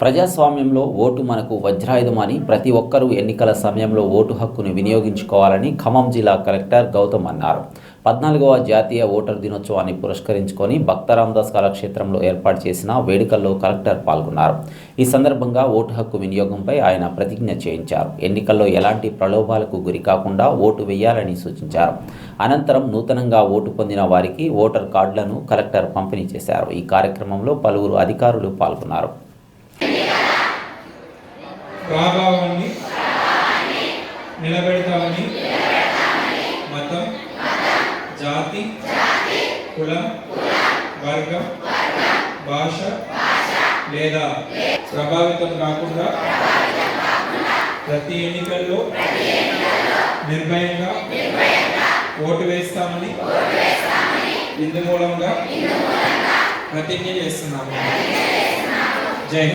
ప్రజాస్వామ్యంలో ఓటు మనకు వజ్రాయుధమని ప్రతి ఒక్కరూ ఎన్నికల సమయంలో ఓటు హక్కును వినియోగించుకోవాలని ఖమ్మం జిల్లా కలెక్టర్ గౌతమ్ అన్నారు. పద్నాలుగవ జాతీయ ఓటర్ దినోత్సవాన్ని పురస్కరించుకొని భక్తరామదాస్ కళాక్షేత్రంలో ఏర్పాటు చేసిన వేడుకల్లో కలెక్టర్ పాల్గొన్నారు. ఈ సందర్భంగా ఓటు హక్కు వినియోగంపై ఆయన ప్రతిజ్ఞ చేయించారు. ఎన్నికల్లో ఎలాంటి ప్రలోభాలకు గురి కాకుండా ఓటు వేయాలని సూచించారు. అనంతరం నూతనంగా ఓటు పొందిన వారికి ఓటర్ కార్డులను కలెక్టర్ పంపిణీ చేశారు. ఈ కార్యక్రమంలో పలువురు అధికారులు పాల్గొన్నారు. ప్రాభావాన్ని నిలబెడతామని మతం జాతి కులం వర్గం భాష లేదా ప్రభావితం కాకుండా ప్రతి ఎన్నికల్లో నిర్భయంగా ఓటు వేస్తామని ఇందు మూలంగా ప్రతిజ్ఞ చేస్తున్నాము.